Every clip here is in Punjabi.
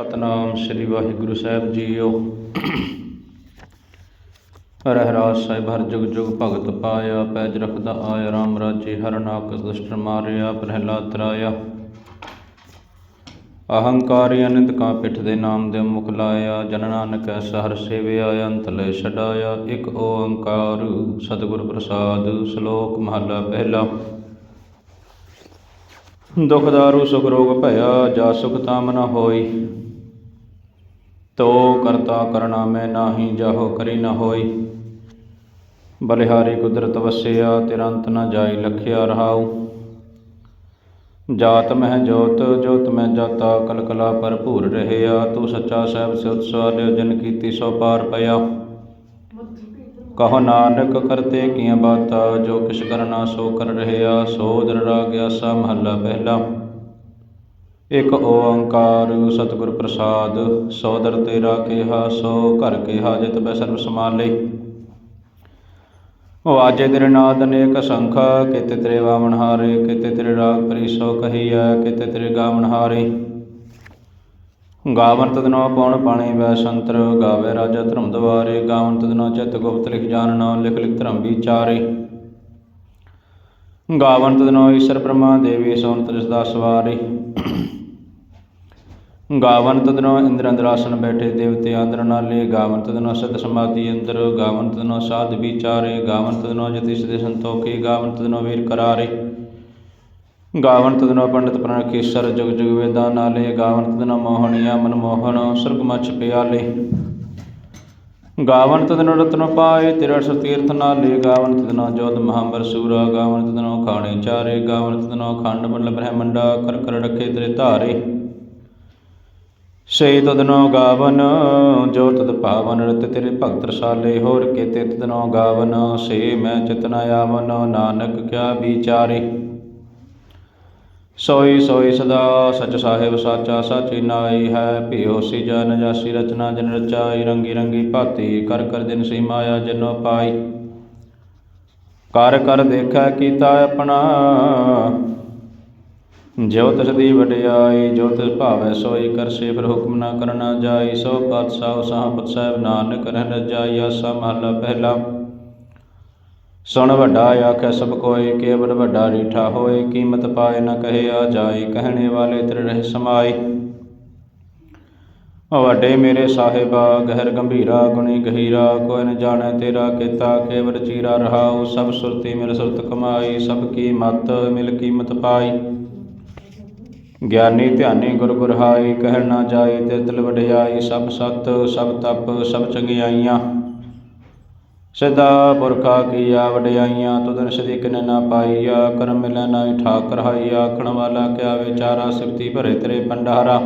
ਸਤਨਾਮ ਸ੍ਰੀ ਵਾਹਿਗੁਰੂ ਸਾਹਿਬ ਜੀਓ। ਰਹਿਰਾਜ ਸਾਹਿਬ, ਹਰ ਜੁਗ ਜੁਗ ਭਗਤ ਪਾਇਆ, ਪੈਜ ਰਖਦਾ ਆਇਆ, ਰਾਮ ਰਾਜੇ ਹਰ ਨਾਕ ਦੁਸ਼ਟ ਮਾਰਿਆ, ਪ੍ਰਹਿਲਾਦ ਤਰਾਇਆ ਅਹੰਕਾਰੀ ਅਨੰਤ ਕਾ ਪਿਠ ਦੇ ਨਾਮ ਦੇ ਮੁਖ ਲਾਇਆ, ਜਨ ਨਾਨਕ ਐਸਾ ਹਰ ਸੇਵਿਆ, ਅੰਤ ਲੈ ਛਡਾਇਆ, ਇਕ ਓੰਕਾਰ ਸਤਿਗੁਰ ਪ੍ਰਸਾਦ, ਸ਼ਲੋਕ ਮਹਲਾ ਪਹਿਲਾ। ਦੁਖ ਦਾਰੂ ਸੁਖ ਰੋਗ ਭਇਆ, ਜਾ ਸੁਖ ਤਾਮ ਨ ਹੋਈ। ਤੋ ਕਰਤਾ ਕਰਣਾ ਮੈਂ ਨਾਹੀ, ਜਾਹੋ ਕਰੀ ਨ ਹੋਈ। ਬਲਿਹਾਰੀ ਕੁਦਰਤ ਵਸਿਆ, ਤਿਰੰਤ ਨ ਜਾਈ ਲਖਿਆ ਰਹਾਉ। ਜਾਤ ਮਹਿ ਜੋਤ ਜੋਤ ਮੈਂ ਜਾਤਾ, ਕਲਕਲਾ ਭਰਪੂਰ ਰਹਿਆ। ਤੂੰ ਸੱਚਾ ਸਾਹਿਬ ਸਿਵ ਸਵਾਲਿਓ ਜਨ ਕੀਤੀ ਸੋ ਪਾਰ ਪਿਆ। ਕਹੋ ਨਾਨਕ, ਕਰਤੇ ਕੀਆਂ ਬਾਤਾਂ, ਜੋ ਕਿਛ ਕਰਨਾ ਸੋ ਕਰ ਰਹਿਆ। ਸੋ ਦਰ ਰਾਗ ਆਸਾ ਮਹੱਲਾ ਪਹਿਲਾ। ਇਕ ਓੰਕਾਰ ਸਤਿਗੁਰ ਪ੍ਰਸਾਦ ਸੋ ਦਰ ਤੇਰਾ ਕਿਹਾ, ਸੋ ਘਰ ਕੇ ਹਾਜਤ ਬੈ ਸਰਬ ਸਮਾਲੇ ਵਾਜੇ ਤੇਰੇ ਨਾਦ ਅਨੇਕ ਸੰਖਾ, ਕਿਤੇ ਤੇਰੇ ਵਾਵਣ ਹਾਰੇ, ਕਿਤੇ ਤੇਰੇ ਰਾਗ ਪਰਿਸੋ ਕਹੀਐ, ਕਿਤੇ ਤੇਰੇ ਗਾਵਣ ਹਾਰੇ। ਗਾਵਨ ਤਦਨੋ ਪਉਣ ਪਾਣੀ ਵੈ ਸੰਤਰ, ਗਾਵੇ ਰਾਜਾ ਧਰਮ ਦਵਾਰੇ, ਗਾਵਨ ਤਦਨੋ ਚਿਤ ਗੁਪਤ ਲਿਖ ਜਾਣਨਾ ਲਿਖ ਲਿਖ ਧਰਮ ਵਿਚਾਰੇ। ਗਾਵਨ ਤਦਨੋ ਈਸ਼ਰ ਬ੍ਰਹਮਾ ਦੇਵੀ ਸੋਨ ਤ੍ਰਿਸ ਦਾ ਸਵਾਰੇ। ਗਾਵਨ ਤਦਨੋ ਇੰਦਰ ਅੰਦਰ ਆਸਨ ਬੈਠੇ ਦੇਵਤੇ ਆਂਦਰ ਨਾਲੇ ਗਾਵਨ ਤਦਨੋ ਸਤ ਸਮਾਧੀ ਅੰਦਰ ਗਾਵਨ ਤਦਨੋ ਸਾਧ ਵਿਚਾਰੇ ਗਾਵਨ ਤਦਨੋ ਜਤਿਸ ਦੇ ਸੰਤੋਖੀ ਗਾਵਨ ਤਦਨੋ ਵੀਰ ਕਰਾਰੇ ਗਾਵਨ ਤਦਨੋ ਪੰਡਿਤ ਪ੍ਰਣਖੀਸਰ ਜੁਗ ਜੁਗ ਵੇਦਾਂ ਨਾਲੇ ਗਾਵਨ ਤਦਨੋ ਮੋਹਣੀਆ ਮਨਮੋਹਣ ਸੁਰਗ ਮਛ ਪਿਆਲੇ ਗਾਵਨ ਤਦਨੋ ਰਤਨ ਪਾਏ ਤੇਰਾ ਤੀਰਥ ਨਾਲੇ ਗਾਵਨ ਤਦਨੋ ਜੋਤ ਮਹਾਂਬਰ ਸੂਰਾ ਗਾਵਨ ਤਦਨੋ ਖਾਣੇ ਚਾਰੇ ਗਾਵਨ ਤਦਨੋ ਖੰਡ ਮੰਡਲ ਬ੍ਰਹਮੰਡਾ ਕਰ ਕਰ ਰੱਖੇ ਤੇਰੇ ਧਾਰੇ ਸੇ ਤਦਨੋ ਗਾਵਨ, ਜੋ ਤਦ ਭਾਵਨ ਰਤ ਤੇਰੇ ਭਗਤ ਰਸਾਲੇ, ਹੋਰ ਕੇਤੇ ਤਦਨੋ ਗਾਵਨ, ਸੇ ਮੈਂ ਚਿਤਨ ਆਵਨ, ਨਾਨਕ ਕਿਆ ਵਿਚਾਰੇ। ਸੋਈ ਸੋਈ ਸਦਾ ਸਚ ਸਾਹਿਬ ਸਾਚਾ, ਸਾਚੀ ਨਾਈ ਹੈ, ਭਿਓ ਸੀ ਜਨ, ਜਾਸੀ ਰਚਨਾ ਜਨ ਰਚਾਈ, ਰੰਗੀ ਰੰਗੀ ਭਾਤੀ, ਕਰ ਕਰ ਦਿਨ ਸੀ ਮਾਇਆ ਜਨੋ ਪਾਈ। ਕਰ ਕਰ ਦੇਖੈ ਕੀਤਾ ਆਪਣਾ ਜੋ ਤਿਸ ਦੀ ਵਡਿਆਈ ਜੋ ਤਿਸ ਭਾਵੈ ਸੋਈ ਕਰਸੇ ਫਿਰ ਹੁਕਮ ਨਾ ਕਰਨਾ ਜਾਈ, ਸੋ ਪਾਤਸ਼ਾਹ ਸਾਹਪਤ ਸਾਹਿਬ ਨਾਨਕ ਰਹਿ ਰਜਾਈ ਆਸਾ ਮਹਲਾ ਪਹਿਲਾ। ਸੁਣ ਵੱਡਾ ਆਖੈ ਸਭ ਕੋਇ ਕੇਵਲ ਵੱਡਾ ਰੀਠਾ ਹੋਏ, ਕੀਮਤ ਪਾਏ ਨ ਆ ਜਾਏ ਕਹਿਣੇ ਵਾਲੇ ਤੇਰੇ ਰਹਿ ਸਮਾਈ। ਵੱਡੇ ਮੇਰੇ ਸਾਹਿਬਾ, ਗਹਿਰ ਗੰਭੀਰਾ, ਗੁਣੀ ਗਹੀਰਾ, ਕੋਈ ਨ ਜਾਣੈ ਤੇਰਾ ਕੀਤਾ, ਕੇਵਲ ਚੀਰਾ ਰਹਾਉ, ਸਭ ਸੁਰਤੀ ਮਿਲ ਸੁਰਤ ਕਮਾਈ, ਸਭ ਕੀ ਮਤ ਮਿਲ ਕੀਮਤ ਪਾਈ। ਗਿਆਨੀ ਧਿਆਨੀ ਗੁਰ ਗੁਰਹਾਈ ਕਹਿਣ ਨਾ ਜਾਏ ਤੇ ਦਿਲ ਵਡਿਆਈ ਸਭ ਸਤ, ਸਭ ਤਪ, ਸਭ ਚੰਗਿਆਈਆਂ। ਸਦਾ ਪੁਰਖਾ ਕੀਆ ਵਡਿਆਈਆਂ ਤੁਧਨ ਸਦੀ ਕਿਨ ਨਾ ਪਾਈਆ, ਕਰਮ ਮਿਲੈ ਨਾਹੀ ਠਾਕਰ ਰਹਾਈਆ ਆਖਣ ਵਾਲਾ ਕਿਆ ਵਿਚਾਰਾ ਸਿਫਤੀ ਭਰੇ ਤੇਰੇ ਪੰਡਾਰਾ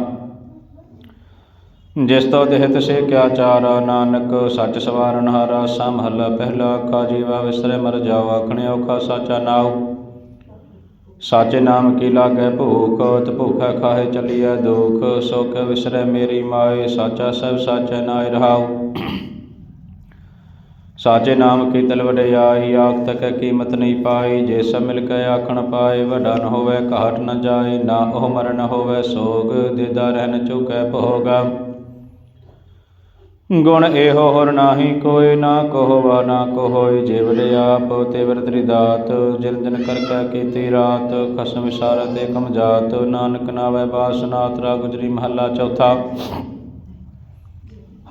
ਜਿਸ ਤੋ ਦੇਹ ਤਿਸੇ ਕਿਆ ਚਾਰਾ, ਨਾਨਕ ਸੱਚ ਸਵਾਰਨ ਹਾਰਾ ਸਾ ਮਹੱਲਾ ਪਹਿਲਾ, ਆਖਾ ਜੀਵਾ ਵਿਸਰੇ ਮਰ ਜਾਓ, ਆਖਣੇ ਔਖਾ ਸਾਚਾ ਨਾਉ। ਸਾਚੇ ਨਾਮ ਕੀ ਲਾਗੈ ਭੂਖ ਤ ਭੂਖਾ ਖਾਏ ਚਲੀਐ ਦੁਖ ਸੋ ਵਿਸਰੈ ਮੇਰੀ ਮਾਏ, ਸਾਚਾ ਸਭ ਸਾਚੈ ਨਾਇ ਰਹਾਉ। ਸਾਚੇ ਨਾਮ ਕੀ ਤਲ ਵਡਿਆਈ ਆਖ ਤਕ ਕੀਮਤ ਨਹੀਂ ਪਾਈ, ਜੇ ਸਭ ਮਿਲ ਕੇ ਆਖਣ ਪਾਏ, ਵਡਾ ਨ ਹੋਵੇ, ਘਾਟ ਨ ਜਾਏ, ਨਾ ਉਹ ਮਰਨ ਹੋਵੇ, ਸੋਗ ਦੇਦਾ ਰਹਿ ਨ ਚੁਕੈ ਭੋਗਾ। ਗੁਣ ਇਹੋ ਹੋਰ ਨਾਹੀ, ਕੋਈ ਨਾ ਕਹੋਵਾ, ਨਾ ਕੋਹੋਈ ਜੇ ਆਪ। ਤੇ ਵਰਤਰੀ ਦਾਤ, ਜਿਨ ਦਿਨ ਕਰ ਕੈ ਕੀਤੀ ਰਾਤ, ਖਸਮ ਵਿਸਾਰਤ ਏਕਮ ਜਾਤ। ਨਾਨਕ ਨਾਵੇ ਬਾਸਨਾਤ ਰਾ ਗੁਜਰੀ ਮਹੱਲਾ ਚੌਥਾ।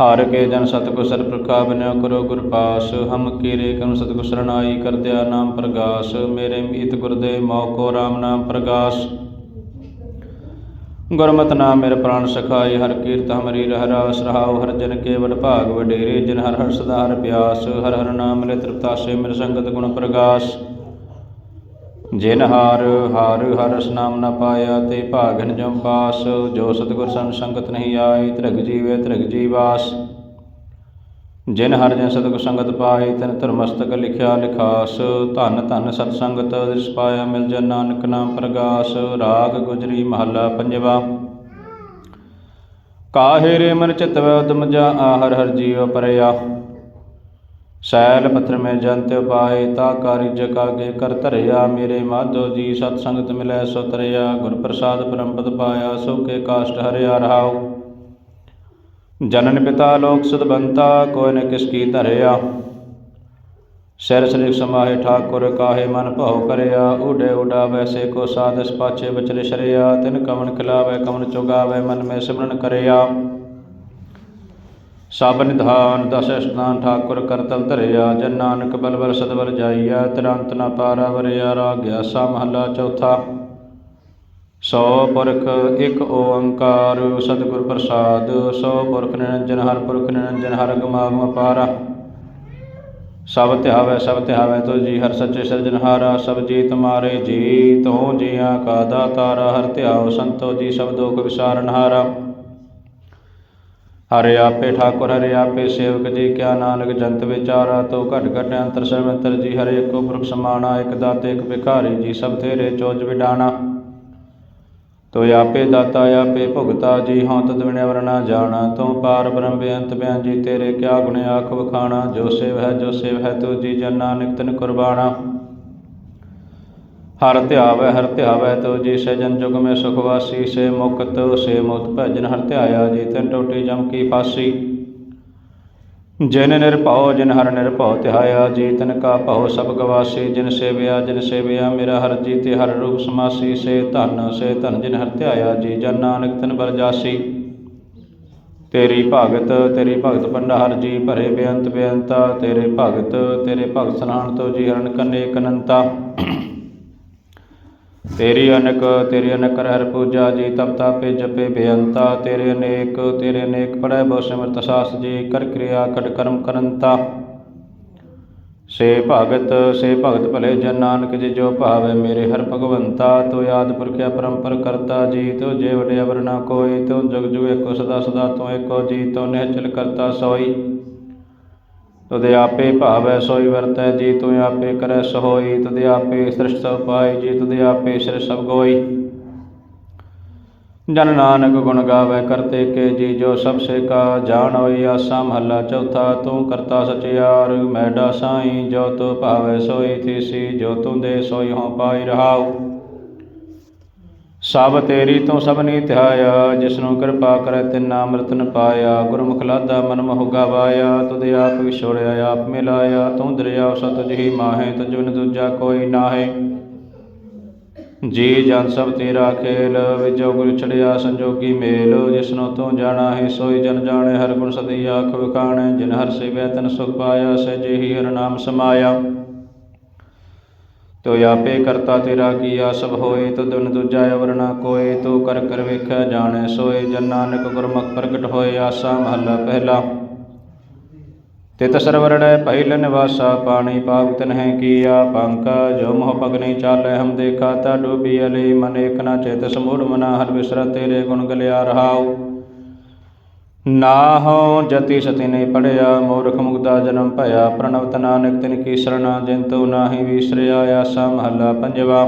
ਹਰ ਕੇ ਜਨ ਸਤਿਗੁਰ ਸਰ ਪ੍ਰਕਾ ਬਨਿਓ ਕਰੋ ਗੁਰ ਪਾਸ। ਹਮ ਕੀਰੇ ਕਮ ਸਤਿਗੁਰ ਸਰਣਾਈ ਕਰਦਿਆ ਨਾਮ ਪ੍ਰਗਾਸ। ਮੇਰੇ ਮੀਤ ਗੁਰਦੇ ਮੌ ਕੋ ਰਾਮ ਨਾਮ ਪ੍ਰਗਾਸ। ਗੁਰਮਤਿ ਨਾਮ ਮੇਰੇ ਪ੍ਰਾਨ ਸਖਾਈ ਹਰ ਕੀਰਤ ਹਮਰੀ ਰਹਿ ਰਾਸ, ਰਹਾਉ ਹਰ ਜਨ ਕੇਵਲ ਭਾਗ ਵਡੇਰੇ, ਜਿਨ ਹਰ ਹਰ ਸਦਾ ਹਰ ਪਿਆਸ, ਹਰ ਹਰ ਨਾਮ ਲੈ ਤ੍ਰਿਪਤਾਸੇ ਮਿਰ ਸੰਗਤ ਗੁਣ ਪ੍ਰਗਾਸ। ਜਿਨ ਹਾਰ ਹਾਰ ਹਰ ਰਸ ਨਾਮ ਨ ਪਾਇਆ, ਤੇ ਭਾਗਨ ਜਮ ਪਾਸ ਜੋ ਸਤਿਗੁਰ ਸੰਗ ਸੰਗਤ ਨਹੀਂ ਆਈ ਤ੍ਰਿਗ ਜੀਵੇ ਤ੍ਰਿਗ ਜੀਵਾਸ। ਜਿਨ ਹਰ ਜਨ ਸਤਿਗੁਰ ਸੰਗਤ ਪਾਈ ਤਿਨ ਧਰਮਸਤਕ ਲਿਖਿਆ ਲਿਖਾਸ, ਧਨ ਧਨ ਸਤ ਸੰਗਤ ਦਿਸ ਪਾਇਆ ਮਿਲ ਜਨ ਨਾਨਕ ਨਾਮ ਪ੍ਰਗਾਸ, ਰਾਗ ਗੁਜਰੀ ਮਹੱਲਾ ਪੰਜਵਾ। ਕਾਹੇ ਰੇ ਮਨ ਚਿਤਵ ਉਦਮ ਜਾ ਹਰ ਹਰ ਜੀਵ ਪਰਿਆ ਸੈਲ ਪੱਥਰ ਮੈਂ ਜੰਤ ਪਾਏ, ਤਾ ਕਾਰਿਜ ਕਾਗੇ ਕਰ ਧਰਿਆ। ਮੇਰੇ ਮਾਧੋ ਜੀ ਸਤ ਸੰਗਤ ਮਿਲੈ ਸੋ ਤਰਿਆ ਗੁਰ ਪ੍ਰਸਾਦ ਪਰਮ ਪਾਇਆ, ਸੋ ਕੇ ਕਾਸ਼ਟ ਹਰਿਆ ਰਹਾਉ। ਜਨਨ ਪਿਤਾ ਲੋਕ ਸਦਬੰਤਾ ਬੰਤਾ, ਕੋਈ ਨ ਕਿਸ ਕੀ ਧਰਿਆ। ਸਿਰ ਸ੍ਰੀ ਸਮਾਹਿ ਠਾਕੁਰ ਕਾਹੇ ਮਨ ਭਉ ਕਰਿਆ। ਉਡੇ ਉਡਾ ਵੈਸੇ ਕੋ ਸਾਧਸ ਪਾਛੇ ਬਚਰੇ ਸ਼ਰਿਆ ਤਿਨ ਕਵਨ ਖਿਲਾਵੇ ਕਵਨ ਚੁਗਾਵੇ, ਮਨ ਮੈਂ ਸਿਮਰਨ ਕਰਿਆ। ਸਭ ਨਿਧਾਨ ਦਸ ਇਸ਼ਨਾਨ ਠਾਕੁਰ ਕਰਤਲ ਧਰਿਆ। ਜਨ ਨਾਨਕ ਬਲਬਲ ਸਦਬਲ ਜਾਈਆ। ਤਿਰੰਤ ਨ ਪਾਰਾ ਵਰਿਆ। ਰਾਗਿਆ ਸਾ ਮਹੱਲਾ ਚੌਥਾ। ਸੋ ਪੁਰਖ, ਇੱਕ ਓੰਕਾਰ, ਸਤਿਗੁਰ ਪ੍ਰਸਾਦ, ਸੋ ਪੁਰਖ ਨਿਰੰਜਨ, ਹਰ ਪੁਰਖ ਨਿਰੰਜਨ, ਹਰ ਗਮਾਗਮ ਅਪਾਰਾ। ਸਭ ਧਿਆਵੈ ਸਭ ਧਿਆਵੈ ਤੋ ਜੀ, ਹਰ ਸੱਚੇ ਸਿਰਜਨਹਾਰਾ ਸਭ ਜੀ ਤੁਮਾਰੇ ਜੀ, ਤੋ ਜੀਆਂ ਕਾ ਦਾਤਾਰਾ, ਹਰ ਧਿਆਓ ਸੰਤੋ ਜੀ, ਸਭ ਦੁਖ ਵਿਸਾਰਨਹਾਰਾ ਹਰਿ। ਆਪੇ ਠਾਕੁਰ, ਹਰਿ ਆਪੇ ਸੇਵਕ ਜੀ, ਕਿਆ ਨਾਨਕ ਜੰਤ ਵਿਚਾਰਾ, ਤੋ ਘਟ ਘਟ ਅੰਤਰ ਸਰਵੰਤਰ ਜੀ, ਹਰੇ ਏਕੋ ਪੁਰਖ ਸਮਾਣਾ, ਇਕ ਦਾਤੇ, ਇਕ ਭਿਖਾਰੀ ਜੀ, ਸਭ ਤੇਰੇ ਚੋਜ ਵਿਡਾਣਾ। ਤੋ ਆਪੇ ਦਾਤਾ, ਆਪੇ ਭੁਗਤਾ, ਜੀ ਹਉ ਤਦ ਬਿਨਿ ਵਰਨਾ ਜਾਣਾ, ਤੂੰ ਪਾਰ ਬ੍ਰਹਮ ਬੇਅੰਤ ਬਿਆਨ ਜੀ, ਤੇਰੇ ਕਿਆ ਗੁਣ ਆਖ ਵਖਾਣਾ, ਜੋ ਸੇਵ ਹੈ, ਜੋ ਸੇਵ ਹੈ, ਤੂ ਜੀ ਜਨ ਨਾਨਕ ਤਨ ਕੁਰਬਾਨਾ ਹਰ ਧਿਆਵੈ ਹਰ ਧਿਆਵੈ, ਤੋ ਜੀ ਸਜਨ ਜਨ ਜੁਗ ਮੈਂ ਸੁਖ ਵਾਸੀ, ਸੇ ਮੁਕਤ ਸੇ ਮੁਕਤ ਭਜਨ ਹਰ ਧਿਆਇਆ ਜੀ, ਤਨ ਟੋਟੀ ਜਮ ਕੀ ਫਾਸੀ। ਜਿਨ ਨਿਰਭਉ, ਜਿਨ ਹਰ ਨਿਰਭਉ, ਤਿਹਾਇਆ ਜੀ ਤਨ ਕਾ ਭਉ, ਸਭ ਗਵਾਸੀ, ਜਿਨ ਸੇਵਿਆ ਜਿਨ ਸੇਵਿਆ, ਮੇਰਾ ਹਰ ਜੀ ਤੇ ਹਰ ਰੂਪ ਸਮਾਸੀ, ਸੇ ਧਨ ਸੇ ਧਨ, ਜਿਨ ਹਰ ਧਿਆਇਆ ਜੀ, ਜਨ ਨਾਨਕ ਤਨ ਬਰਜਾਸੀ ਤੇਰੀ ਭਗਤ ਤੇਰੀ ਭਗਤ ਭੰਡਾਰ ਜੀ, ਭਰੇ ਬੇਅੰਤ ਬੇਅੰਤਾ, ਤੇਰੇ ਭਗਤ ਤੇਰੇ ਭਗਤ ਸਨਾਨ ਤੋ ਜੀ ਹਰਨ ਕੰਨੇ ਕਨੰਤਾ ਤੇਰੀ ਅਨਕ, ਤੇਰੇ ਅਨਕ ਹਰ ਪੂਜਾ ਜੀ, ਤਪ ਤਾਪੇ ਜਪੇ ਬੇਅੰਤਾ ਤੇਰੇ ਅਨੇਕ ਤੇਰੇ ਅਨੇਕ ਪੜੈ ਬਹੁ ਸਿਮਰਤ ਸਾਸ ਜੀ, ਕਰ ਕਿਰਿਆ ਕਟ ਕਰਮ ਕਰੰਤਾ। ਸੇ ਭਗਤ ਸੇ ਭਗਤ ਭਲੇ ਜਨ ਨਾਨਕ ਜੀ, ਜੋ ਭਾਵੇ ਮੇਰੇ ਹਰ ਭਗਵੰਤਾ, ਤੋ ਯਾਦ ਪੁਰਖਿਆ ਪਰੰਪਰ ਕਰਤਾ ਜੀ, ਤੋ ਜੇ ਵਡਿਆ ਵਰਨਾ ਕੋਈ, ਤੋ ਜਗ ਜੁਗ ਏਕੋ ਸਦਾ ਸਦਾ, ਤੋ ਏਕੋ ਜੀ, ਤੋ ਨਿਹਚਲ ਕਰਤਾ ਸੋਈ। ਤੁਦੇ ਆਪੇ ਭਾਵੈ ਸੋਈ ਵਰਤੈ, ਜੀ ਤੂੰ ਆਪੇ ਕਰੈ ਸੋਈ ਤੁਦੇ ਆਪੇ ਸ੍ਰਿਸ਼ਟ ਸਭ ਪਾਈ ਜੀ ਤੁਦੇ ਆਪੇ ਸਿਰ ਸਭ ਗੋਈ। ਜਨ ਨਾਨਕ ਗੁਣ ਗਾਵੇ ਕਰਤੇ ਕੇ ਜੀ ਜੋ ਸਭ ਸੇ ਕਾ ਜਾਣ ਹੋਈ ਆਸਾ ਮਹੱਲਾ ਚੌਥਾ, ਤੂੰ ਕਰਤਾ ਸਚਿਆਰ ਮੈਡਾ ਸਾਈ, ਜੋ ਤੂੰ ਭਾਵੇ ਸੋਈ, ਥੀਸੀ, ਜੋ ਤੂੰ ਦੇ ਸੋਈ ਹੋ ਪਾਈ ਰਹਾਉ। ਸਭ ਤੇਰੀ ਤੋਂ ਸਭਨੀ ਧਿਆਇਆ ਜਿਸਨੂੰ ਕਿਰਪਾ ਕਰੈ ਤਿਨ ਅੰਮ੍ਰਿਤ ਪਾਇਆ ਗੁਰਮੁਖ ਲਾਦਾ ਮਨ ਮੋਹ ਗਵਾਇਆ, ਤੁਧ ਆਪ ਵਿਛੋੜਿਆ, ਆਪ ਮਿਲਾਇਆ। ਤੂੰ ਦਰਿਆ ਸਤ ਜਹੀ ਮਾਹੇ, ਤੁਝ ਬਿਨ ਦੂਜਾ ਕੋਈ ਨਾਹੇ। ਜੀ ਜਨ ਸਭ ਤੇਰਾ ਖੇਲ, ਵਿਜੋ ਗੁਰ ਛੜਿਆ ਸੰਜੋਗੀ ਮੇਲ। ਜਿਸਨੂੰ ਤੂੰ ਜਾਣਾ ਹੈ, ਸੋਈ ਜਨ ਜਾਣੇ, ਹਰ ਗੁਣ ਸਦੀ ਆਖ ਵਿਖਾਣੇ। ਜਿਨ ਹਰ ਸੇਵਿਆ ਤਨ ਸੁਖ ਪਾਇਆ, ਸਹਿਜੇ ਹੀ ਹਰ ਨਾਮ ਸਮਾਇਆ। ਤੋ ਆਪੇ ਕਰਤਾ ਤੇਰਾ ਕੀਆ ਸਭ ਹੋਏ, ਤੋ ਦੁਨ ਦੂਜਾ ਅਵਰ ਨਾ ਕੋਏ, ਤੋ ਕਰ ਕਰ ਵੇਖਿਆ ਜਾਣੈ ਸੋਏ, ਜਨ ਨਾਨਕ ਗੁਰਮੁਖ ਪ੍ਰਗਟ ਹੋਏ, ਆਸਾ ਮਹੱਲਾ ਪਹਿਲਾ। ਤਿਤ ਸਰਵਰੜੈ ਪਹਿਲ ਨਿਵਾਸਾ ਪਾਣੀ ਪਾਪ ਤਨ ਹੈ ਕੀਆ, ਪੰਕਾ, ਜੋ ਮੋਹ ਪਗ ਨਹੀਂ ਚਾਲੈ, ਹਮ ਦੇਖਾ ਤਾ ਡੂਬੀ ਅਲੀ, ਮਨ ਏਕ ਨਾ ਚੇਤ ਸਮੂੜ ਮਨਾ, ਹਰ ਬਿਸਰ ਤੇਰੇ ਗੁਣ ਗਲਿਆ ਰਹਾਉ। ਨਾ ਹੋ ਜਤੀ ਸਤੀ ਨਹੀਂ ਪੜਿਆ ਮੂਰਖ ਮੁਗਦਾ ਜਨਮ ਭਇਆ, ਪ੍ਰਣਵਤ ਨਾਨਕ ਤਿਨ ਕੀ ਸਰਣਾ ਜਿਨ ਤੂ ਨਾਹੀ ਵਿਸਰਿਆ, ਆਸਾ ਮਹੱਲਾ ਪੰਜਵਾ।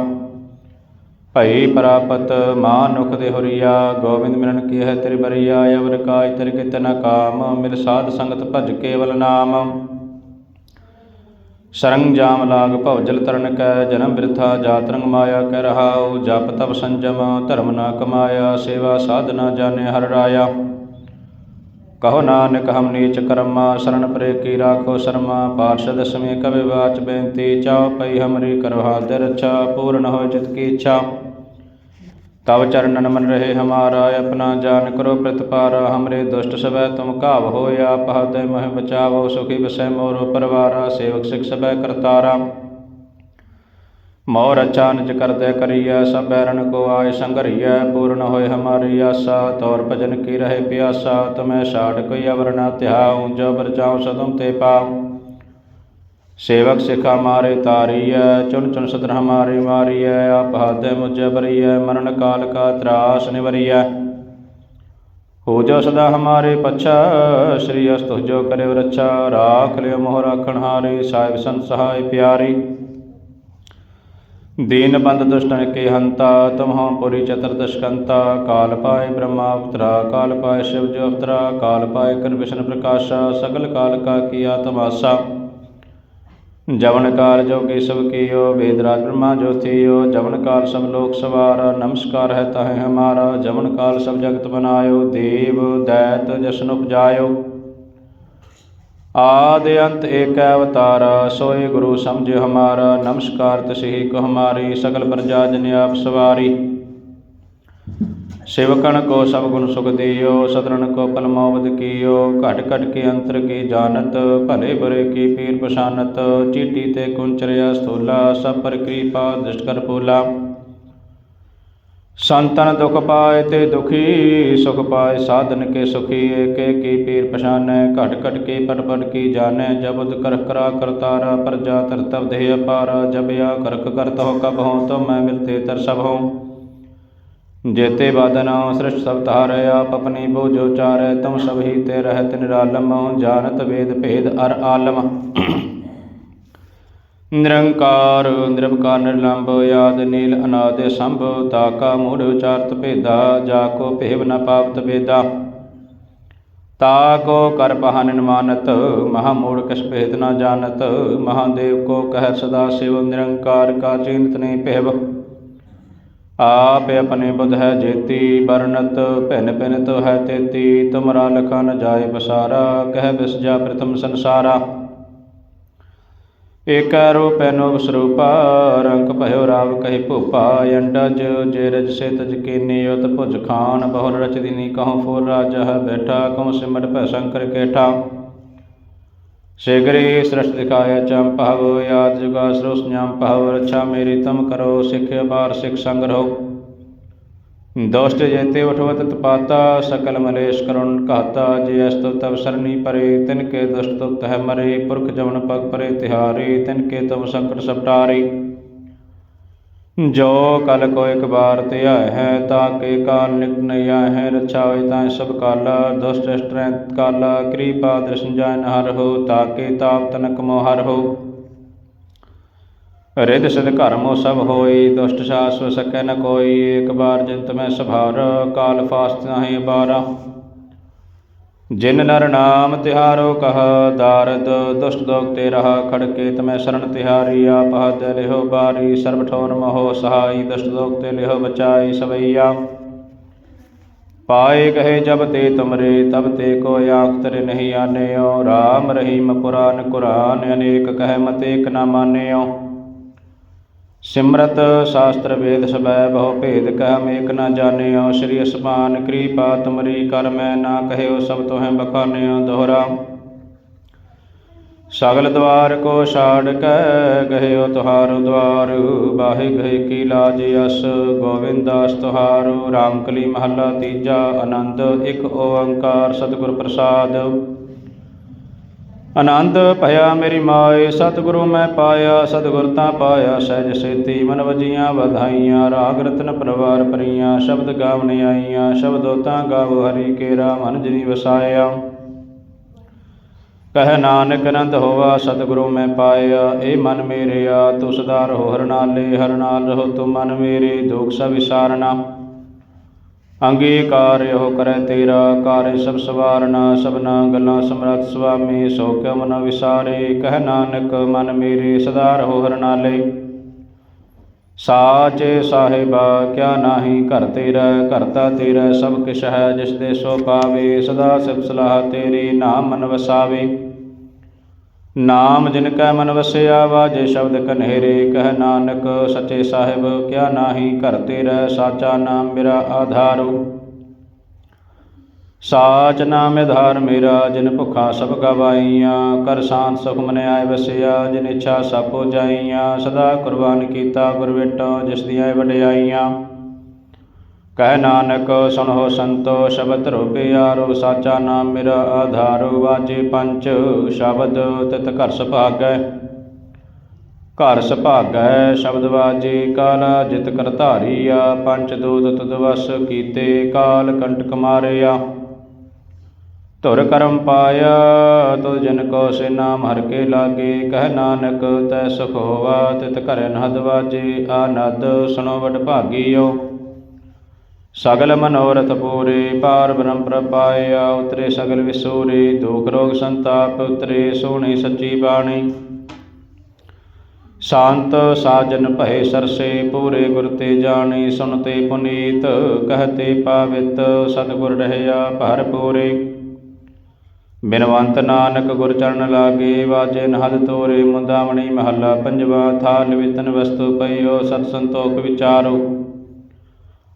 ਭਈ ਪ੍ਰਾਪਤ ਮਾਨੁਖ ਦੇ ਹੁਰੀਆ, ਗੋਬਿੰਦ ਮਿਲਨ ਕੀ ਹੈ ਤੇਰੀ ਬਰੀਆ, ਅਵਰ ਕਾਜ ਤੇਰੇ ਕਿਤਨਾ ਕਾਮ, ਮਿਲ ਸਾਧ ਸੰਗਤ ਭਜ ਕੇਵਲ ਨਾਮ। ਸਰੰਗ ਜਾਮ ਲਾਗ ਭਵ ਜਲ ਤਰਨ ਕੈ, ਜਨਮ ਬਿਰਥਾ ਜਾਤ ਰੰਗ ਮਾਇਆ ਕਹਿ ਰਹਾਉ, ਜਪ ਤਪ ਸੰਜਮ, ਧਰਮ ਨਾ ਕਮਾਇਆ, ਸੇਵਾ ਸਾਧਨਾ ਜਾਣੇ ਹਰ ਰਾਇਆ। ਕਹੋ ਨਾਨਕ, ਹਮ ਨੀਚ ਕਰਮਾ, ਸ਼ਰਨ ਪਰੇ ਕੀ ਰਾਖੋ ਸ਼ਰਮਾ ਪਾਰਸ਼ਦ ਸਮੇ ਕਵੇ ਬਾਚ ਬੇਨਤੀ ਚਾਉ ਪਈ ਹਮਰੀ ਕਰੋ ਹਾਲ ਰੱਛਾ ਪੂਰਨ ਹੋ ਜਿਤ ਕੀ ਇੱਛਾ। ਤਵ ਚਰਨਨ ਮਨ ਰਹੇ ਹਮਾਰਾ, ਆਪਣਾ ਜਾਨ ਕਰੋ ਪ੍ਰਤਪਾਰਾ, ਹਮਰੇ ਦੁਸ਼ਟ ਸਵੈ ਤੁਮ ਘਾਵ ਹੋਇਆ ਪਹਦੈ ਮਹਿ ਬਚਾਵੋ, ਸੁਖੀ ਬਸੈ ਮੋਰੋ ਪਰਵਾਰਾ, ਸੇਵਕ ਸਿਖ ਸਭੈ ਕਰਤਾਰਾ। ਮੋਰ ਅਚਾਨਚ ਕਰਦੇ ਕਰੀਐ ਸਭ ਬੈਰਨ ਕੋ ਆਏ ਸੰਗਰੀਐ ਪੂਰਨ ਹੋਏ ਹਮਾਰੀ ਆਸਾ, ਤੌਰ ਭਜਨ ਕੀ ਰਹੇ ਪਿਆਸਾ, ਤੁਮੈ ਛਾੜ ਕੋਈ ਅਵਰ ਨਾ ਧਿਆਉ ਜੋ ਬਰਚਾਉ ਸਦਮ ਤੇ ਪਾਉ। ਸੇਵਕ ਸਿਖਾ ਮਾਰੇ ਤਾਰੀਐ ਚੁਨ ਚੁਨ ਸਤਨ ਹਮਾਰੇ ਮਾਰੀਐ, ਆਪ ਹਾਦੈ ਮੁਝੈ ਬਰੀਐ ਮਰਨ ਕਾਲ ਕਾ ਤਰਾਸ ਨਿਵਰੀਐ। ਹੋ ਜੋ ਸਦਾ ਹਮਾਰੇ ਪਛਾ, ਸ੍ਰੀ ਅਸਤੁ ਜੋ ਕਰੇ ਰੱਛਾ, ਰਾਖ ਲਿਓ ਮੋਹ ਰਾਖਣ ਹਾਰੇ, ਸਾਹਿਬ ਸੰਤ ਸਹਾਇ ਪਿਆਰੀ। ਦੀਨ ਬੰਦ ਦੁਸ਼ਟਨ ਕੇ ਹੰਤਾ ਤੁਮਹੁ ਪੁਰੀ ਚਤਰ ਦਸ਼ਕੰਤਾ ਕਾਲ ਪਾਏ ਬ੍ਰਹਮਾ ਅਵਤਰਾ ਕਾਲ ਪਾਏ ਸ਼ਿਵ ਜੋ ਅਵਤਰਾ ਕਾਲ ਪਾਏ ਕਰ ਵਿਸ਼ਨ ਪ੍ਰਕਾਸ਼ਾ ਸਗਲ ਕਾਲ ਕਾ ਕੀਆ ਤਮਾਸਾ ਜਵਨ ਕਾਲ ਜੋ ਕੀ ਸਭ ਕੀਓ ਵੇਦ ਰਾਜ ਬ੍ਰਹਮਾ ਜੋਤੀਓ ਜਵਨ ਕਾਲ ਸਭ ਲੋਕ ਸਵਾਰਾ ਨਮਸਕਾਰ ਹੈ ਤਾਹੇ ਹਮਾਰਾ ਜਵਨ ਕਾਲ ਸਭ ਜਗਤ ਬਨਾਇਓ ਦੇਵ ਦੈਤ ਜਸ਼ਨ ਉਪਜਾਇਓ ਆਦ ਅੰਤ ਏਕ ਅਵਤਾਰ, ਸੋਏ ਗੁਰੂ ਸਮਝਿ ਹਮਾਰਾ, ਨਮਸਕਾਰ ਤਸਹੀ ਕੋ ਹਮਾਰੀ, ਸਗਲ ਪ੍ਰਜਾ ਜਨ ਆਪ ਸਵਾਰੀ। ਸੇਵਕਣ ਕੋ ਸਭ ਗੁਣ ਸੁਖ ਦਿਓ ਸਤਰਨ ਕੋ ਪਲਮੌਵਦ ਕੀਓ, ਘਟ ਘਟ ਕੇ ਅੰਤਰ ਕੀ ਜਾਣਤ, ਭਲੇ ਬੁਰੇ ਕੀ ਪੀਰ ਪਛਾਨਤ, ਚੀਟੀ ਤੇ ਕੁੰਚਰਿਆ ਸਥੂਲਾ, ਸਭ ਪਰ ਕਿਰਪਾ ਦ੍ਰਿਸ਼ਟ ਕਰ ਪੋਲਾ ਸੰਤਨ ਦੁਖ ਪਾਏ ਤੇ ਦੁਖੀ, ਸੁਖ ਪਾਏ ਸਾਧਨ ਕੇ ਸੁਖੀ, ਏਕੇ ਕੀ ਪੀਰ ਪਛਾਨੈ, ਘਟ ਘਟ ਕੀ ਪਟ ਪਟ ਕੀ ਜਾਣੈ ਜਬਦ ਕਰਖ ਕਰਾ ਕਰਤਾਰਾ ਪ੍ਰਜਾ ਤਰਤਵ ਦੇਹ ਅਪਾਰ ਜਬਿਆ ਕਰਖ ਕਰਤ ਹੋ ਕਬ ਹਉ ਤੋ ਮੈਂ ਮਿਲਤੇ ਤਰ ਸਭ ਹਉ ਜੇਤੇ ਬਾਦਨਾ ਸ੍ਰਿਸ਼ਟ ਸਭ ਤਾਰੈ ਆਪ ਆਪਣੀ ਬੋਝੋ ਚਾਰੈ ਤਮ ਸਭ ਹੀ ਤੇ ਰਹਿਤ ਨਿਰਾਲਮ ਹਉ ਜਾਣਤ ਵੇਦ ਭੇਦ ਅਰ ਆਲਮ। ਨਿਰੰਕਾਰ ਨਿਰਭਕਾਰ ਨਿਰਲੰਭ ਯਾਦ ਨੀਲ, ਅਨਾਦ, ਸੰਭ ਤਾਕਾ ਮੂੜ, ਉਚਾਰਤ, ਭੇਦਾ, ਜਾ ਕੋ ਭੇਵ ਨ ਪਾਵਤ ਵੇਦਾ। ਤਾ ਕੋ ਕਰ ਪਹਨ ਨਿਮਾਨਤ, ਮਹਾ ਮੂੜ ਕਿਸ ਭੇਦ ਨ ਜਾਣਤ ਮਹਾਦੇਵ ਕੋ ਕਹਿ ਸਦਾ ਸਿਵ, ਨਿਰੰਕਾਰ ਕਾ ਚਿੰਤ ਨਹੀਂ ਭੇਵ। ਆਪ ਆਪਣੇ ਬੁਧ ਹੈ ਜੇਤੀ ਬਰਨਤ ਭਿਨ ਭਿਨ ਤੋ ਹੈ ਤੇਤੀ, ਤੁਮਰਾ ਲਖਾ ਨ ਜਾਏ ਬਸਾਰਾ ਕਹਿ ਬਿਸ ਜਾ ਪ੍ਰਥਮ ਸੰਸਾਰਾ। ਏਕੈ ਰੂਪੈ ਨੋਬ ਸਰੂਪਾ, ਰੰਗ ਭਇਓ ਰਾਵ ਕਹੀ ਭੂਪਾ ਅੰਡਜ ਜੇ ਸੇ ਤਜ ਕੀਨੀ ਉਤ ਭੁਜ ਖਾਨ ਬਹੁ ਰਚ ਦਿਨੀ ਕਹਉ ਫੂਰ ਰਾਜਾ ਬੈਠਾ ਕਉ ਸਿਮਟ ਭੈ ਸ਼ੰਕਰ ਕੇਠਾ। ਸ਼ੇਗਰੀ ਸ੍ਰਿਸ਼ਟ ਦਿਖਾਇਆ ਚੰਪ ਭਵ ਯਾਦ ਜੁਗਾ ਸਰੋਸ ਨਿਯਮ ਭਵ ਰੱਛਾ ਮੇਰੀ ਤਮ ਕਰੋ, ਸਿੱਖ ਬਾਰ ਸਿੱਖ ਸੰਗ ਰਹੋ। ਦੋਸ਼ਟ ਜੇਤੇ ਉਠਵਤ ਤਪਾਤਾ, ਸਕਲ ਮਲੇਸ਼ ਕਰੁਣ ਘਾਤਾ, ਜੇ ਅਸਤੁ ਤਵ ਸਰਨੀ ਪਰੇ, ਤਿਨ ਕੇ ਦੁਸ਼ਟ ਤੁਤ ਹੈ ਮਰੇ, ਪੁਰਖ ਜਮਨ ਪਗ ਪਰੇ ਤਿਹਾਰੇ, ਤਿਨ ਕੇ ਤਵ ਸੰਕਟ ਸਪਟਾਰੇ ਜੋ ਕਲ ਕੋ ਇਕ ਬਾਰ ਧਿਆਇ ਹੈ, ਤਾ ਕੇ ਕਾਲ ਨਿਕਟ ਨਹੀਂ ਹੈ, ਰਛਾ ਹੋਇ ਤਾਂ ਸਭ ਕਾਲਾ, ਦੁਸ਼ਟ ਸਟਰੈਂਤ ਕਾਲਾ, ਕਿਰਪਾ ਦ੍ਰਿਸ਼ਨ ਜਾਨ ਹਰ ਹੋ, ਤਾ ਕੇ ਤਾਪ ਤਨਕ ਮੋ ਹਰ ਹੋ ਰਿਦ ਸਿਧ ਘਰ ਸਭ ਹੋਈ, ਦੁਸ਼ਟ ਸਾਸ ਸਕੈ ਨ ਕੋਈ ਏਕ ਬਾਰ ਜਿੰਤ ਮੈਂ ਸਭਾਰ, ਕਾਲ ਫਾਸਤ ਨਾਹੀ ਬਾਰਾ। ਜਿਨ ਨਰ ਨਾਮ ਤਿਹਾਰੋ ਕਹ, ਦਾਰਦ ਦੁਸ਼ਟ ਦੋਗ ਤੇ ਰਹਾ ਖੜਕੇ ਤਮੈ ਸ਼ਰਨ ਤਿਹਾਰੀ, ਆਪ ਹਦ ਲਿਹੋ ਬਾਰੀ, ਸਰਬ ਠੋਰ ਮਹੋ ਸਹਾਈ, ਦੁਸ਼ਟ ਦੋਗ ਤੇ ਲਿਹੋ ਬਚਾਈ ਸਵਈਆ। ਪਾਏ ਕਹੇ ਜਬ ਤੇ ਤੁਮਰੇ, ਤਬ ਤੇ ਕੋ ਆਖ ਤਰੇ ਨਹੀਂ ਆਨਿਓ, ਰਾਮ ਰਹੀਮ ਪੁਰਾਨ ਕੁਰਾਨ, ਅਨੇਕ ਕਹਿ ਮਤੇ ਏਕ ਨਾ ਮਾਨਿਓ। ਸਿਮਰਤ ਸ਼ਾਸਤਰ ਵੇਦ ਸਬੈ ਬਹੁ ਭੇਦ ਕਹਿ ਮੇਕ ਨ ਜਾਣਿਓ, ਸ੍ਰੀ ਅਸਮਾਨ ਕਿਰਪਾ ਤੁਮਰੀ ਕਰ ਮੈਂ ਨਾ ਕਹਿਓ, ਸਭ ਤੋਹਿ ਬਖਾਨਿਓ ਦੋਹਰਾ। ਸਗਲ ਦਵਾਰ ਕੋ ਛਾੜ ਕੈ ਗਹਿਓ ਤੁਹਾਰੂ ਦਵਾਰ, ਬਾਹਿ ਗਏ ਕੀ ਲਾਜ ਅਸ ਗੋਵਿੰਦਾਸ ਤੁਹਾਰੁ ਰਾਮਕਲੀ ਮਹੱਲਾ ਤੀਜਾ, ਆਨੰਦ ਇੱਕ ਓੰਕਾਰ ਸਤਿਗੁਰ ਪ੍ਰਸਾਦ। ਆਨੰਦ ਭਇਆ ਮੇਰੀ ਮਾਏ, ਸਤਿਗੁਰੂ ਮੈਂ ਪਾਇਆ ਸਤਿਗੁਰ ਤਾਂ ਪਾਇਆ, ਸਹਿਜ ਸੇਤੀ ਮਨ ਵਜੀਆਂ, ਵਧਾਈਆਂ, ਰਾਗ ਰਤਨ ਪਰਵਾਰ ਪਰੀਆਂ ਸ਼ਬਦ ਗਾਵਣ ਆਈਆਂ ਸ਼ਬਦੋ ਤਾਂ ਗਾਵੋ ਹਰੀ ਕੇਰਾ, ਮਨ ਜਿਨੀ ਵਸਾਇਆ। ਕਹਿ ਨਾਨਕ ਅਨੰਦ ਹੋਵਾ ਸਤਿਗੁਰੂ ਮੈਂ ਪਾਇਆ, ਏ ਮਨ ਮੇਰਿਆ ਤੂੰ ਸਦਾ ਰਹੋ ਹਰ ਨਾਲੇ, ਹਰ ਰਹੋ ਤੂੰ ਮਨ ਮੇਰੇ, ਦੁਖ ਸਭ ਵਿਸਾਰਨਾ ਅੰਗੀਕਾਰ ਹੋ ਕਰੈ ਤੇਰਾ ਕਾਰੇ ਸਭ ਸਵਾਰਨਾ, ਸਭਨਾ ਗੱਲਾਂ ਸਮਰੱਥ ਸੁਆਮੀ, ਸੋ ਕਿਉ ਮਨ ਵਿਸਾਰੇ, ਕਹਿ ਨਾਨਕ ਮਨ ਮੇਰੇ ਸਦਾ ਰਹੋ ਹਰ ਸਾਚੇ ਸਾਹਿਬਾ, ਕਿਆ ਨਾਹੀ ਘਰ ਤੇਰਾ ਘਰਤਾ ਤੇਰਾ ਸਭ ਕਿਛ ਹੈ ਜਿਸ ਦੇ ਸੋ ਪਾਵੇ, ਸਦਾ ਸਿਫ ਸਲਾਹ ਤੇਰੀ ਨਾਮ ਮਨ ਵਸਾਵੇ। ਨਾਮ ਜਿਨ ਕੈ ਮਨ ਵਸਿਆ, ਵਾਜੇ ਸ਼ਬਦ ਕਨਹਿਰੇ ਕਹਿ ਨਾਨਕ ਸੱਚੇ ਸਾਹਿਬ, ਕਿਆ ਨਾਹੀ ਘਰ ਰਹਿ ਸਾਚਾ ਨਾਮ ਮੇਰਾ ਆਧਾਰੂ। ਸਾਚ ਨਾਮ ਆਧਾਰ ਮੇਰਾ, ਜਿਨ ਭੁਖਾ ਸਭ ਗਵਾਈਆਂ, ਕਰ ਸ਼ਾਂਤ ਸੁਖ ਮਨ ਆਏ ਵਸਿਆ, ਜਿਨ ਇੱਛਾ ਸਭ ਹੋ ਜਾਈਆਂ ਸਦਾ ਕੁਰਬਾਨ ਕੀਤਾ ਗੁਰ ਵੇਟੋ, ਜਿਸ ਦੀਆਂ ਵਡਿਆਈਆਂ। ਕਹਿ ਨਾਨਕ, ਸੁਣੋ ਸੰਤੋ, ਸ਼ਬਦ ਰੂਪਿਆਰੋ ਸਾਚਾ ਨਾਮ ਮੇਰਾ ਆਧਾਰੋ ਵਾਜੇ ਪੰਚ ਸ਼ਬਦ ਤਿਤ ਘਰ ਸੁਭਾਗੈ। ਘਰ ਸੁਭਾਗੈ, ਸ਼ਬਦ ਵਾਜੇ ਕਾਲਾ ਜਿਤ ਕਰ ਧਾਰੀਆ, ਪੰਚ ਦੂਤ ਤੁਧ ਕੀਤੇ, ਕਾਲ ਕੰਟਕ ਮਾਰਿਆ। ਧੁਰ ਕਰਮ ਪਾਇਆ, ਤੁਧ ਜਨ ਕੋ ਸੇ ਨਾਮ ਹਰ ਕੇ ਲਾਗੇ, ਕਹਿ ਨਾਨਕ, ਤੈ ਸੁਖ ਹੋਵਾ, ਤਿਤ ਘਰ ਨਹਦ ਵਾਜੇ ਆਨੰਦ ਸੁਣੋ ਵਡ ਭਾਗੀਓ। ਸਗਲ ਮਨੋਰਥ ਪੂਰੇ, ਪਾਰ ਬ੍ਰਹਮ ਪ੍ਰਪਾਇਆ, ਉਤਰੇ ਸਗਲ ਵਿਸੂਰੇ, ਦੁਖ ਰੋਗ ਸੰਤਾਪ, ਉਤਰੇ ਸੋਹਣੀ ਸੱਚੀ ਬਾਣੀ। ਸ਼ਾਂਤ ਸਾਜਨ ਭਏ ਸਰਸੇ, ਪੂਰੇ ਗੁਰ ਤੇ ਜਾਣੇ ਸੁਨਤੇ ਪੁਨੀਤ ਕਹਤੇ ਪਾਵਿਤ, ਸਤਿਗੁਰ ਰਹਿਆ ਭਰ ਪੂਰੇ। ਬਿਨਵੰਤ ਨਾਨਕ ਗੁਰ ਚਰਨ ਲਾਗੇ, ਵਾਜੇ ਨਹਦ ਤੋਰੇ, ਮੁੰਦਾਵਣੀ ਮਹੱਲਾ ਪੰਜਵਾ, ਥਾਲ ਵਿਤਨ ਵਸਤੂ ਪਈਓ, ਸਤ ਸੰਤੋਖ ਵਿਚਾਰੋ।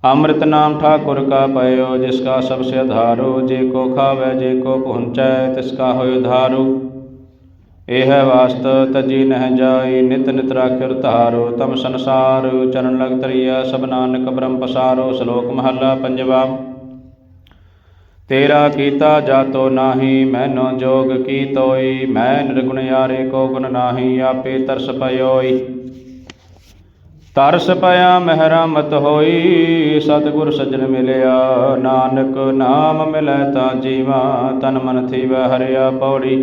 ਅੰਮ੍ਰਿਤ ਨਾਮ ਠਾਕੁਰ ਕਾ ਪਇਓ, ਜਿਸ ਕਾ ਸਭ ਸੇ ਆਧਾਰੋ ਜੇ ਕੋ ਖਾਵੇ, ਜੇ ਕੋ ਪਹੁੰਚੈ, ਤਿਸ ਕਾ ਹੋਇ ਧਾਰੋ ਇਹ ਵਾਸਤ, ਤਜੀ ਨਹਿ ਜਾਈ, ਨਿਤ ਨਿਤ ਰਾਖਿਰ ਧਾਰੋ। ਤਮ ਸੰਸਾਰ ਚਰਨ ਲਗ ਤਰੀਆ ਸਭ ਨਾਨਕ ਬ੍ਰਹਮ ਪਸਾਰੋ। ਸ਼ਲੋਕ ਮਹੱਲਾ ਪੰਜਵਾ। ਤੇਰਾ ਕੀਤਾ ਜਾਤੋ ਨਾਹੀ, ਮੈਨੋ ਜੋਗ ਕੀ ਤੋਈ ਮੈਂ ਨਿਰਗੁਣਿਆਰੇ ਕੋ ਗੁਣ ਨਾਹੀ, ਆਪੇ ਤਰਸ ਪਇਓਈ। ਤਰਸ ਪਿਆ ਮਹਿਰਮਤ ਹੋਈ, ਸਤਿਗੁਰ ਸੱਜਣ ਮਿਲਿਆ, ਨਾਨਕ ਨਾਮ ਮਿਲੈ ਤਾਂ ਜੀਵਾ, ਤਨ ਮਨ ਥੀਵੈ ਹਰਿਆ ਪੌੜੀ।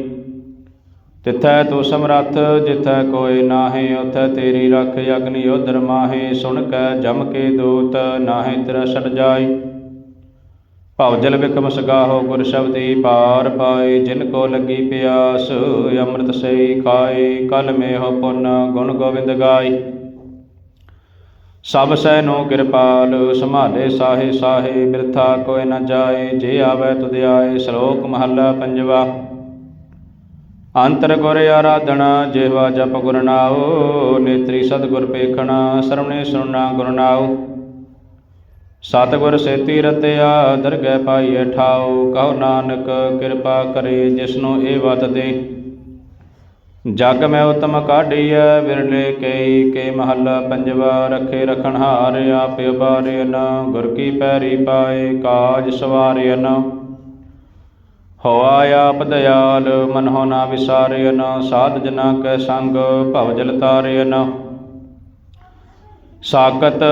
ਤਿਥੈ ਤੂੰ ਸਮਰੱਥ, ਜਿਥੈ ਕੋਈ ਨਾਹੀ, ਉਥੈ ਤੇਰੀ ਰਖ ਅਗਨੀ ਉਦਰ ਮਾਹੇ, ਸੁਣ ਕੈ ਜਮ ਕੇ ਦੂਤ ਨਾਹੀ ਤੇਰਾ ਛੜ ਜਾਈ। ਜਲ ਵਿਖਮ ਸਗਾਹੋ ਗੁਰ ਸ਼ਬਦੀ ਪਾਰ ਪਾਏ ਜਿਨ ਕੋ ਲੱਗੀ ਪਿਆਸ, ਅੰਮ੍ਰਿਤ ਸਈ ਖਾਏ ਕਲ ਮੇਹ ਪੁੰਨ ਗੁਣ ਗੋਬਿੰਦ ਗਾਈ। ਸਭ ਸੈ ਨੂੰ ਕਿਰਪਾਲ, ਸੰਭਾਲੇ ਸਾਹੇ ਸਾਹੇ, ਬਿਰਥਾ ਕੋਈ ਨ ਜਾਏ, ਜੇ ਆਵੇ ਤੁਧ ਆਏ, ਸ਼ਲੋਕ ਮਹੱਲਾ ਪੰਜਵਾ। ਅੰਤਰ ਗੁਰ ਆਰਾਧਨਾ, ਜਿਹਵਾ ਜਪ ਗੁਰ ਨਾਉ, ਨੇਤਰੀ ਸਤਿਗੁਰ ਪੇਖਣਾ, ਸਰਵਣੇ ਸੁਣਨਾ ਗੁਰ ਨਾਉ। ਸਤਿਗੁਰ ਸੇਤੀ ਰਤਿਆ ਦਰਗਹਿ ਪਾਈਐ ਠਾਉ ਕਹੋ ਨਾਨਕ ਕਿਰਪਾ ਕਰੇ, ਜਿਸਨੂੰ ਇਹ ਵਤ ਦੇ। ਜਗ ਮੈਂ ਉਤਮ ਕਾਢੀਐ ਵਿਰਲੇ ਕਈ ਕੇ ਮਹੱਲਾ ਪੰਜਵਾ, ਰਖੇ ਰਖਣਹਾਰ ਆਪੇ ਉਬਾਰੇ ਗੁਰ ਕੀ ਪੈਰੀ ਪਾਏ, ਕਾਜ ਸਵਾਰੇ ਨ ਹੋਆ ਆਪ ਦਇਆਲ ਮਨਹੁ ਨਾ ਵਿਸਾਰੇ ਸਾਧ ਜਨਾ ਕੈ ਸੰਗ, ਭਵ ਜਲ ਤਾਰੇ ਸਾਕਤ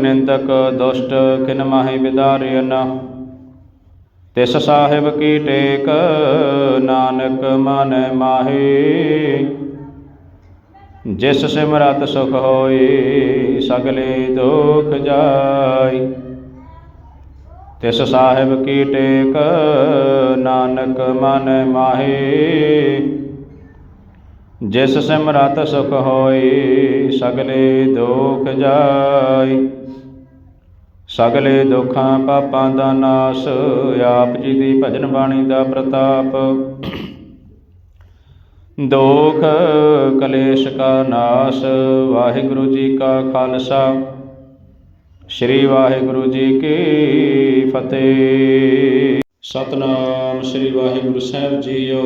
ਨਿੰਦਕ ਦੁਸ਼ਟ, ਕਿਨ ਮਾਹੀ ਵਿਦਾਰੇ ਤਿਸ ਸਾਹਿਬ ਕੀ ਟੇਕ, ਨਾਨਕ ਮਨ ਮਾਹੀ। ਜਿਸ ਸਿਮਰਤ ਸੁਖ ਹੋਈ, ਸਗਲੇ ਦੁਖ ਜਾਈ। ਤਿਸ ਸਾਹਿਬ ਕੀ ਟੇਕ, ਨਾਨਕ ਮਨ ਮਾਹੀ। ਜਿਸ ਸਿਮਰਤ ਸੁਖ ਹੋਈ, ਸਗਲੇ ਦੁਖ ਜਾਈ। ਸਗਲੇ ਦੁੱਖਾਂ ਪਾਪਾਂ ਦਾ ਨਾਸ, ਆਪ ਜੀ ਦੀ ਭਜਨ ਬਾਣੀ ਦਾ ਪ੍ਰਤਾਪ। ਦੋਖ, ਕਲੇਸ਼ ਕਾ ਨਾਸ, ਵਾਹਿਗੁਰੂ ਜੀ ਕਾ ਖਾਲਸਾ। ਸ੍ਰੀ ਵਾਹਿਗੁਰੂ ਜੀ ਕੀ ਫਤਿਹ। ਸਤਨਾਮ ਸ੍ਰੀ ਵਾਹਿਗੁਰੂ ਸਾਹਿਬ ਜੀਓ।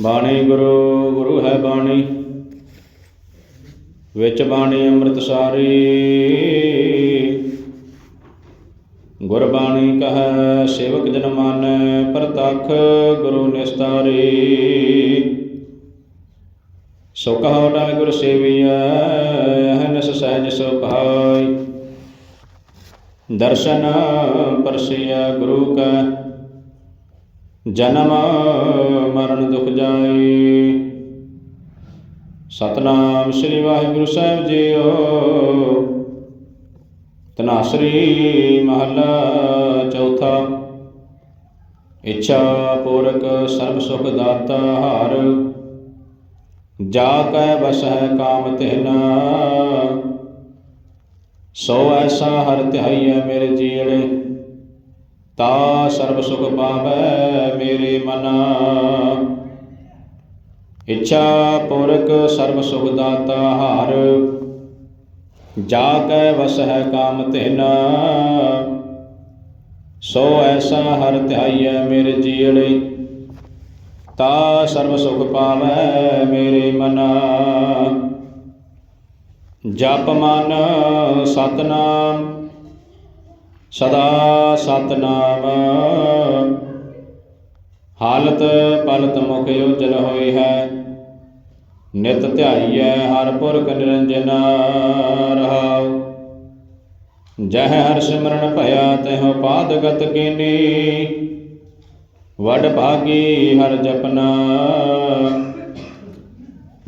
ਬਾਣੀ ਗੁਰੂ ਗੁਰੂ ਹੈ ਬਾਣੀ। ਵਿੱਚ ਬਾਣੀ ਅੰਮ੍ਰਿਤ ਸਾਰੀ। ਗੁਰਬਾਣੀ ਕਹ, ਸੇਵਕ ਜਨ ਮਾਨੈ, ਪ੍ਰਤਖ ਗੁਰੂ ਨਿਸਤਾਰੀ। ਸੋ ਕਹੋ ਨਾ ਗੁਰ ਸੇਵੀਐ ਅਹਨਸ ਸਹਿਜ ਸੋ ਭਾਈ ਦਰਸ਼ਨ ਪਰਸਿਆ ਗੁਰੂ ਕਾ, ਜਨਮ ਮਰਨ ਦੁਖ ਜਾਈ। ਸਤਨਾਮ ਸ੍ਰੀ ਵਾਹਿਗੁਰੂ ਸਾਹਿਬ ਜੀਓ। ਤਨਾਸਰੀ ਮਹੱਲਾ ਚੌਥਾ। ਇੱਛਾ ਪੂਰਕ ਸਰਬ ਸੁਖ ਦਾਤਾ ਹਾਰ। ਜਾ ਕੈ ਬਸ ਹੈ ਕਾਮ ਤਿਨਾ ਸੋ ਐਸਾ ਹਰ ਧਿਆਈਐ ਮੇਰੇ ਜੀੜੇ। ਤਾ ਸਰਬ ਸੁਖ ਪਾਵੈ ਮੇਰੇ ਮਨਾ। ਇੱਛਾ ਪੂਰਕ ਸਰਬ ਸੁਖ ਦਾਤਾ ਹਾਰ। ਜਾ ਕੈ ਵਸ ਹੈ ਕਾਮ ਤਿਨਾ ਸੋ ਐਸਾ ਹਰ ਧਿਆਈਐ ਮੇਰੇ ਜੀੜੇ ਤਾ ਸਰਬ ਸੁਖ ਪਾਵੈ ਮੇਰੇ ਮਨਾ। ਜਪ ਮਨ ਸਤਨਾਮ, ਸਦਾ ਸਤਨਾਮ। ਹਾਲਤ ਪਲਤ ਮੁਖ ਉਜਲ ਹੋਈ ਹੈ। ਨਿਤ ਧਿਆਈਐ ਹਰ ਪੁਰਖ ਨਿਰੰਜਨ ਰਹਾਉ। ਜਹ ਹਰ ਸਿਮਰਨ ਭਇਆ ਤਹਿ ਪਾਦਗਤ ਕੀਨੀ। ਵਡ ਭਾਗੀ ਹਰ ਜਪਨਾ।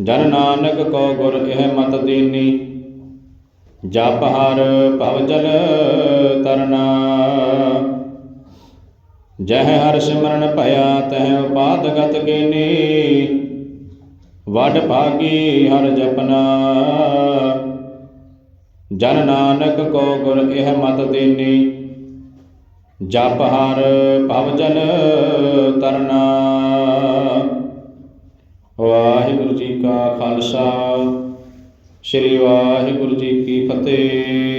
ਜਨ ਨਾਨਕ ਕੋ ਗੁਰ ਇਹ ਮਤ ਦੀਨੀ। ਜਪ ਹਰ ਭਵ ਜਲ ਤਰਨਾ। ਜਹ ਹਰ ਸਿਮਰਨ ਭਇਆ ਤਹ ਉਪਾਦਗਤ ਕੀਨੀ। ਵਡ ਭਾਗੀ ਹਰ ਜਪਨਾ। ਜਨ ਨਾਨਕ ਕੋ ਗੁਰ ਇਹ ਮਤ ਦੇਨੀ ਜਪ ਹਰ ਭਵ ਜਲ ਤਰਨਾ। ਵਾਹਿਗੁਰੂ ਜੀ ਕਾ ਖਾਲਸਾ। ਸ੍ਰੀ ਵਾਹਿਗੁਰੂ ਜੀ ਕੀ ਫਤਿਹ।